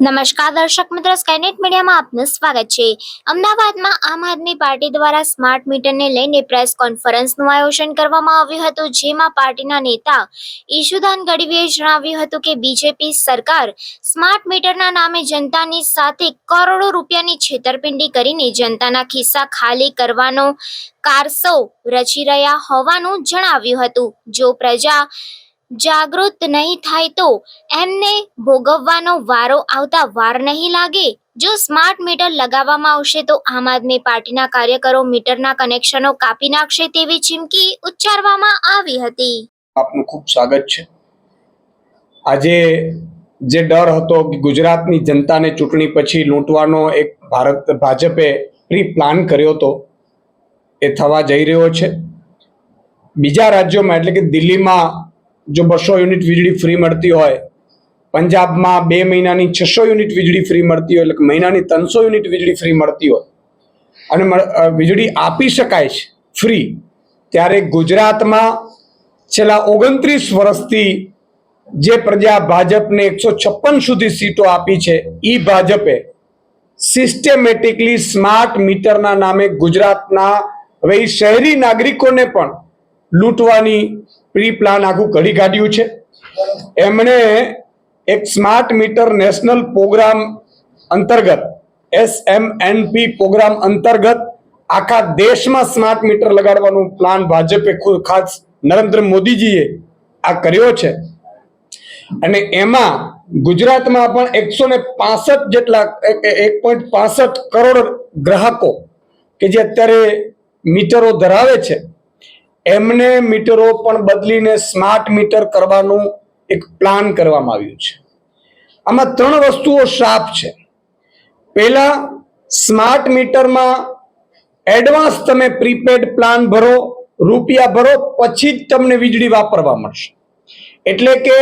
નમસ્કાર દર્શક મિત્રો સ્કાયનેટ મીડિયામાં આપનું સ્વાગત છે. અમદાવાદમાં આમ આદમી પાર્ટી દ્વારા સ્માર્ટ મીટરને લઈને પ્રેસ કોન્ફરન્સનું આયોજન કરવામાં આવ્યું હતું, જેમાં પાર્ટીના નેતા ઈશુદાન ગઢવીએ જણાવ્યું હતું કે બીજેપી સરકાર સ્માર્ટ મીટરના નામે જનતાની સાથે કરોડો રૂપિયાની છેતરપિંડી કરીને જનતાના ખિસ્સા ખાલી કરવાનો, કારસો રચી રહ્યા હોવાનું જણાવ્યું હતું. જો પ્રજા જાગૃત નહીં થાય તો એમને ભોગવવાનો વારો આવતા વાર નહીં લાગે. જો સ્માર્ટ મીટર લગાવવામાં આવશે તો આમ આદમી પાર્ટીના કાર્યકરો મીટરના કનેક્શનો કાપી નાખશે તેવી ચીમકી ઉચ્ચારવામાં આવી હતી. આપનું ખૂબ સ્વાગત છે. આજે જે ડર હતો કે ગુજરાતની જનતાને ચૂંટણી પછી લૂંટવાનો એક ભારત, ભાજપે પ્રી પ્લાન કર્યો હતો એ થવા જઈ રહ્યો છે. બીજા રાજ્યોમાં એટલે કે દિલ્હીમાં જો બસો યુનિટ વીજળી ફ્રી મળતી હોય, પંજાબમાં બે મહિનાની છસો યુનિટ વીજળી ફ્રી મળતી હોય, એટલે મહિનાની ત્રણસો યુનિટ વીજળી ફ્રી મળતી હોય, અને વીજળી આપી શકાય છે ફ્રી ત્યારે ગુજરાતમાં છેલ્લા ઓગણત્રીસ વર્ષથી જે પ્રજા ભાજપને એકસો છપ્પન સુધી સીટો આપી છે એ ભાજપે સિસ્ટેમેટિકલી સ્માર્ટ મીટરના નામે ગુજરાતના હવે શહેરી નાગરિકોને પણ લૂંટવાની પ્રી પ્લાન આખું ઘડી કાઢ્યું છે. એમણે એક સ્માર્ટ મીટર નેશનલ પ્રોગ્રામ અંતર્ગત S M N P programme અંતર્ગત આખા દેશમાં સ્માર્ટ મીટર લગાડવાનું પ્લાન ભાજપે ખાસ નરેન્દ્ર મોદીજીએ આ કર્યો છે. અને એમાં ગુજરાતમાં પણ એકસો ને પાસઠ જેટલા એક પોઈન્ટ પાસઠ કરોડ ગ્રાહકો કે જે અત્યારે મીટરો ધરાવે છે એમને મીટરો પણ બદલીને સ્માર્ટ મીટર કરવાનું એક પ્લાન કરવામાં આવ્યું છે. આમાં ત્રણ વસ્તુઓ શાપ છે. પહેલા સ્માર્ટ મીટરમાં એડવાન્સ તમે પ્રીપેડ પ્લાન ભરો, રૂપિયા ભરો, પછી જ તમને વીજળી વાપરવા મળશે. એટલે કે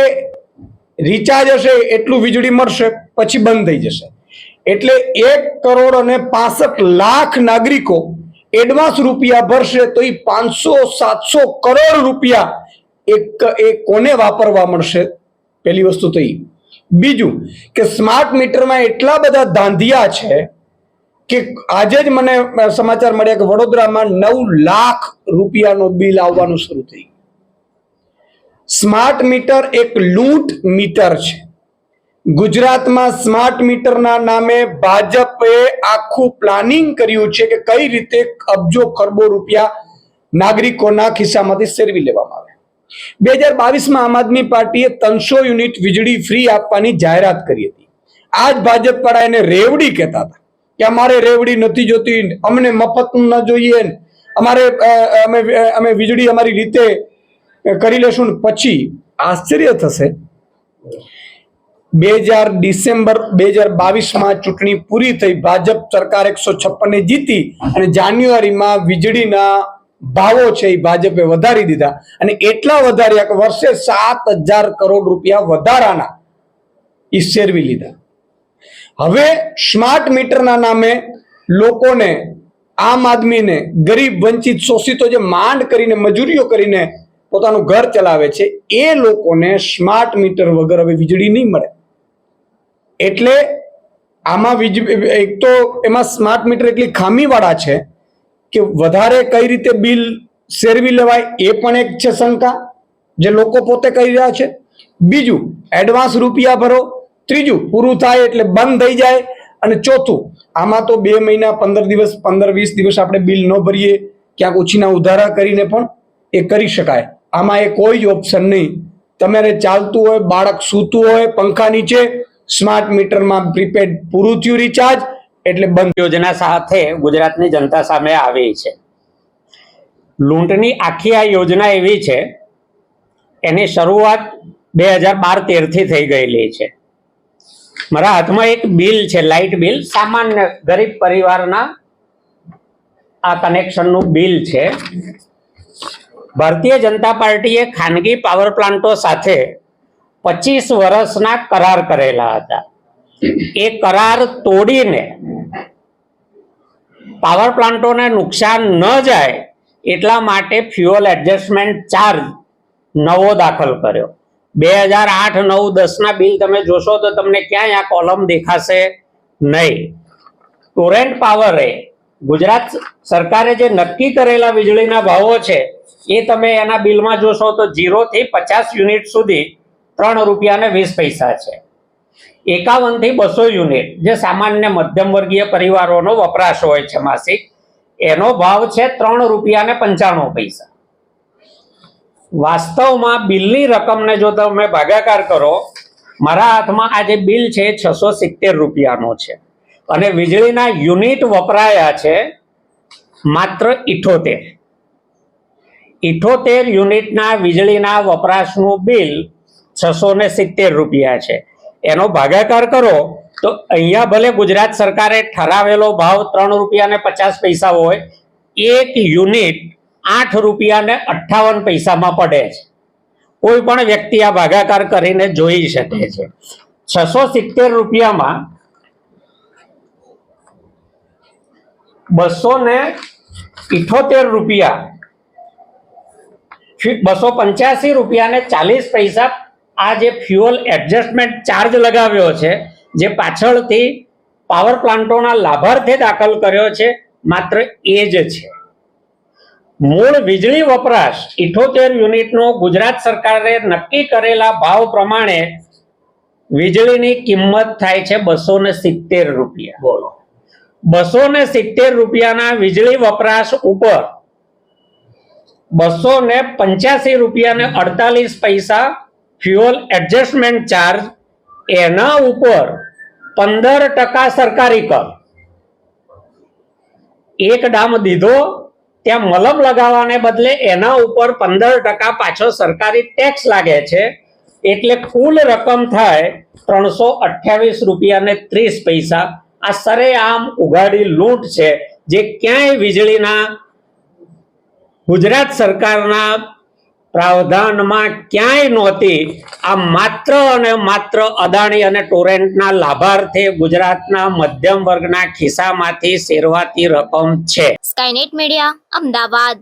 રિચાર્જ હશે, એટલું વીજળી મળશે, પછી બંધ થઈ જશે. એટલે એક કરોડ અને પાસઠ લાખ નાગરિકો એડવાન્સ રૂપિયા ભરશે તો એ પાંચસો, સાતસો કરોડ રૂપિયા એક, એ કોને વાપરવા મળશે? પહેલી વસ્તુ તો એ બીજું કે સ્માર્ટ મીટરમાં એટલા બધા ધાંધિયા છે કે આજે જ મને સમાચાર મળ્યા કે વડોદરામાં નવ લાખ રૂપિયાનો બિલ આવવાનું શરૂ થઈ સ્માર્ટ મીટર એક લૂંટ મીટર છે. ગુજરાતમાં સ્માર્ટ મીટરના નામે ભાજપે આખું પ્લાનિંગ કર્યું છે કે કઈ રીતે અબજો ખરબો રૂપિયા નાગરિકોના ખિસ્સામાંથી સેરવી લેવામાં આવે. બે હજાર બાવીસમાં આમ આદમી પાર્ટીએ ત્રણસો યુનિટ વીજળી ફ્રી આપવાની જાહેરાત કરી હતી. આ જ ભાજપ વાળા એને રેવડી કહેતા હતા કે અમારે રેવડી નથી જોતી, અમને મફત ન જોઈએ, અમારે અમે અમે વીજળી અમારી રીતે કરી લેશું પછી આશ્ચર્ય થશે. બે હજાર ડિસેમ્બર, બે હજાર બાવીસમાં ચૂંટણી પૂરી થઈ. ભાજપ સરકાર એકસો છપ્પનને જીતી અને જાન્યુઆરીમાં વીજળીના ભાવો છે એ ભાજપે વધારી દીધા. અને એટલા વધાર્યા કે વર્ષે સાત હજાર કરોડ રૂપિયા વધારાના એ શેરવી લીધા. હવે સ્માર્ટ મીટરના નામે લોકોને, આમ આદમીને, ગરીબ, વંચિત, શોષિતો જે માંડ કરીને, મજૂરીઓ કરીને પોતાનું ઘર ચલાવે છે, એ લોકોને સ્માર્ટ મીટર વગર હવે વીજળી નહીં મળે. એટલે આમાં વીજ એક તો એમાં સ્માર્ટ મીટર એટલી ખામીવાળા છે કે વધારે કઈ રીતે બિલ શેરવી લેવાય એ પણ એક છે શંકા, જે લોકો પોતે કરી રહ્યા છે. બીજું એડવાન્સ રૂપિયા ભરો. ત્રીજું, પૂરું થાય એટલે બંધ થઈ જાય. અને ચોથું, આમાં તો બે મહિના, પંદર દિવસ, પંદર વીસ દિવસ આપણે બિલ ન ભરીએ. ક્યાંક ઓછીના ઉધારા કરીને પણ એ કરી શકાય. આમાં એ કોઈ જ ઓપ્શન નહીં. તમારે ચાલતું હોય, બાળક સૂતું હોય, પંખા નીચે સ્માર્ટ મીટરમાં પ્રીપેડ પૂરું થયું રિચાર્જ એટલે બંધ યોજના સાથે ગુજરાતની જનતા સામે આવી છે. લૂંટની આખી આ યોજના એવી છે, એની શરૂઆત બે હજાર બાર તેરથી થઈ ગયેલી છે. મારા હાથમાં એક બિલ છે, લાઇટ બિલ. સામાન્ય ગરીબ પરિવારના આ કનેક્શનનું બિલ છે. ભારતીય જનતા પાર્ટીએ ખાનગી પાવર પ્લાન્ટો સાથે પચીસ વર્ષના કરાર કરેલા હતા. એ કરાર તોડીને પાવર પ્લાન્ટોને નુકસાન ન જાય એટલા માટે ફ્યુઅલ એડજસ્ટમેન્ટ ચાર્જ નવો દાખલ કર્યો. બે હજાર આઠ નવ દસના બિલ તમે જોશો તો તમને ક્યાંય આ કોલમ દેખાશે નહીં. ટોરેન્ટ પાવરે ગુજરાત સરકારે જે નક્કી કરેલા વીજળીના ભાવો છે, એ તમે એના બિલમાં જોશો તો ઝીરોથી પચાસ યુનિટ સુધી ત્રણ રૂપિયા ને વીસ પૈસા છે. એકાવનથી બસો યુનિટ, જે સામાન્ય મધ્યમ વર્ગીય પરિવારોનો વપરાશ હોય છે માસિક, એનો ભાવ છે ત્રણ રૂપિયા ને પંચાણું પૈસા. વાસ્તવમાં બિલની રકમને જો તમે ભાગાકાર કરો, મારા હાથમાં આ જે બિલ છે છસો સિત્તેર રૂપિયાનો છે. અને વીજળીના યુનિટ વપરાયા છે માત્ર ઇઠોતેર. ઇઠોતેર યુનિટના વીજળીના વપરાશનું બિલ છસો ને સિત્તેર રૂપિયા છે. એનો ભાગાકાર કરો, તો અહીંયા ભલે ગુજરાત સરકારે ઠરાવેલો ભાવ ત્રણ રૂપિયા ને પચાસ પૈસા હોય, એક યુનિટ આઠ રૂપિયા ને અઠ્ઠાવન પૈસામાં પડે છે. કોઈ પણ વ્યક્તિ આ ભાગાકાર કરીને જોઈ શકે છે. છસો સિત્તેર રૂપિયામાં બસો ને ઇઠોતેર રૂપિયા બસો પંચ્યાસી રૂપિયા ને ચાલીસ પૈસા આ જે ફ્યુઅલ એડજસ્ટમેન્ટ ચાર્જ લગાવ્યો છે જે પાછળથી પાવર પ્લાન્ટોના લાભાર્થે દાખલ કર્યો છે માત્ર એ જ છે. મૂળ વીજળી વપરાશ ઇઠોતેર યુનિટનો ગુજરાત સરકારે નક્કી કરેલા ભાવ પ્રમાણે વીજળીની કિંમત થાય છે બસો ને સિત્તેર રૂપિયા. બોલો. બસો ને સિત્તેર રૂપિયાના વીજળી વપરાશ ઉપર બસો ને પંચ્યાસી રૂપિયા ને અડતાલીસ પૈસા ફ્યુઅલ એડજસ્ટમેન્ટ ચાર્જ એના ઉપર પંદર ટકા સરકારી કર. એક ડામ દીધો, ત્યાં મલમ લગાવવાને બદલે એના ઉપર પંદર ટકા પાછો સરકારી ટેક્સ લાગે છે, એટલે કુલ રકમ થાય ત્રણસો અઠ્યાવીસ રૂપિયા ને ત્રીસ પૈસા. આ સરેઆમ ઉઘાડી લૂંટ છે, જે ક્યાંય વીજળીના ગુજરાત સરકારના પ્રાવધાનમાં ક્યાંય નહોતી. આ માત્ર અને માત્ર અદાણી અને ટોરેન્ટના લાભાર્થે ગુજરાતના મધ્યમ વર્ગના ખિસ્સામાંથી શેરવાતી રકમ છે. Skynet media Ahmedabad